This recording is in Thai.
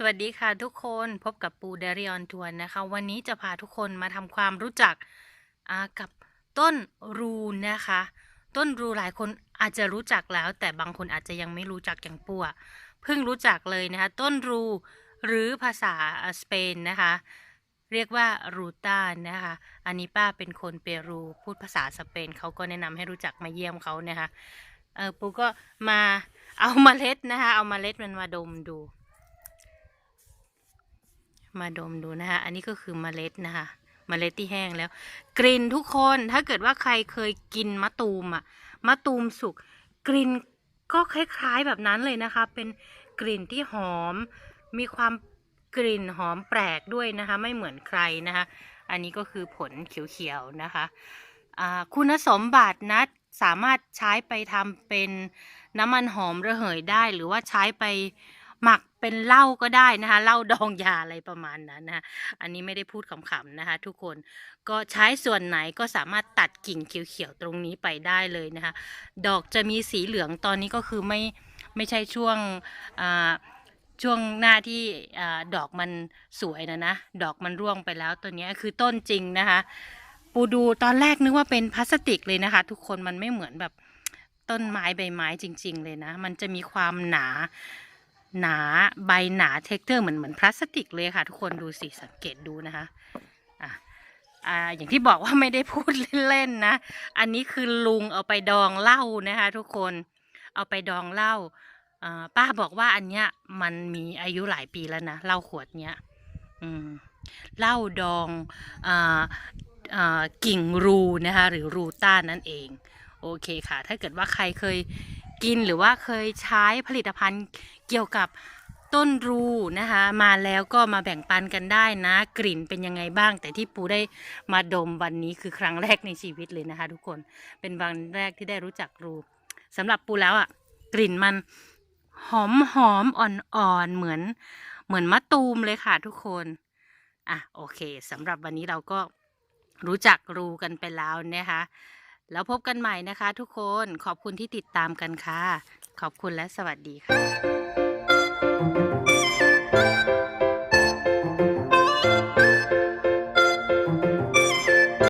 สวัสดีค่ะทุกคนพบกับปูเดริออนทวนนะคะ วันนี้จะพาทุกคนมาทำความรู้จักกับต้นรูนะคะ ต้นรูหลายคนอาจจะรู้จักแล้ว แต่บางคนอาจจะยังไม่รู้จักอย่างปูอะเพิ่งรู้จักเลยนะคะ ต้นรูหรือภาษาสเปนนะคะ เรียกว่ารูต้านะคะ อันนี้ป้าเป็นคนเปรูพูดภาษาสเปนเขาก็แนะนำให้รู้จักมาเยี่ยมเขานะคะเออปูก็มาเอามาเมล็ดนะคะ เอาเมล็ดมันมาดมดู มาดมดูนะคะ อันนี้ก็คือเมล็ดนะคะเมล็ดที่แห้งแล้ว กลิ่นทุกคนถ้าเกิดว่าใครเคยกินมะตูมอะมะตูมสุกกลิ่นก็คล้ายๆแบบนั้นเลยนะคะ เป็นกลิ่นที่หอม มีความกลิ่นหอมแปลกด้วยนะคะ ไม่เหมือนใครนะคะ อันนี้ก็คือผลเขียวๆนะคะคุณสมบัตินะสามารถใช้ไปทำเป็นน้ำมันหอมระเหยได้ หรือว่าใช้ไป หมักเป็นเหล้าก็ได้นะคะเหล้าดองยาอะไรประมาณนั้นนะคะอันนี้ไม่ได้พูดขำๆนะคะ ทุกคนก็ใช้ส่วนไหนก็สามารถตัดกิ่งเขียวๆตรงนี้ไปได้เลยนะคะ ดอกจะมีสีเหลืองตอนนี้ก็คือไม่ไม่ใช่ช่วงอ่าช่วงหน้าที่อาดอกมันสวยนะนะ ดอกมันร่วงไปแล้วตัวนี้คือต้นจริงนะคะ ปูดูตอนแรกนึกว่าเป็นพลาสติกเลยนะคะ ทุกคนมันไม่เหมือนแบบต้นไม้ใบไม้จริง ๆ เลยนะ มันจะมีความหนา หนาใบหนาเท็กเจอร์เหมือนเหมือนพลาสติกเลยค่ะ ทุกคนดูสิสังเกตดูนะคะอะอ่าอย่างที่บอกว่าไม่ได้พูดเล่นๆนะ อันนี้คือลุงเอาไปดองเหล้านะคะ ทุกคนเอาไปดองเหล้าป้าบอกว่าอันเนี้ยมันมีอายุหลายปีแล้วนะเหล้าขวดเนี้ยอืมเหล้าดองออกิ่งรูนะคะหรือรูต้านั่นเอง โอเคค่ะ ถ้าเกิดว่าใครเคย กินหรือว่าเคยใช้ผลิตภัณฑ์เกี่ยวกับต้นรูนะคะมาแล้วก็มาแบ่งปันกันได้นะ กลิ่นเป็นยังไงบ้าง แต่ที่ปูได้มาดมวันนี้คือครั้งแรกในชีวิตเลยนะคะ ทุกคนเป็นวันแรกที่ได้รู้จักรูสำหรับปูแล้วอะ่ะ กลิ่นมันหอมหอมอ่อนๆเหมือนเหมือนมะตูมเลยค่ะทุกคนอะโอเคสำหรับวันนี้เราก็รู้จักรูกันไปแล้วนะคะ แล้วพบกันใหม่นะคะทุกคนขอบคุณที่ติดตามกันค่ะ ขอบคุณและสวัสดีค่ะ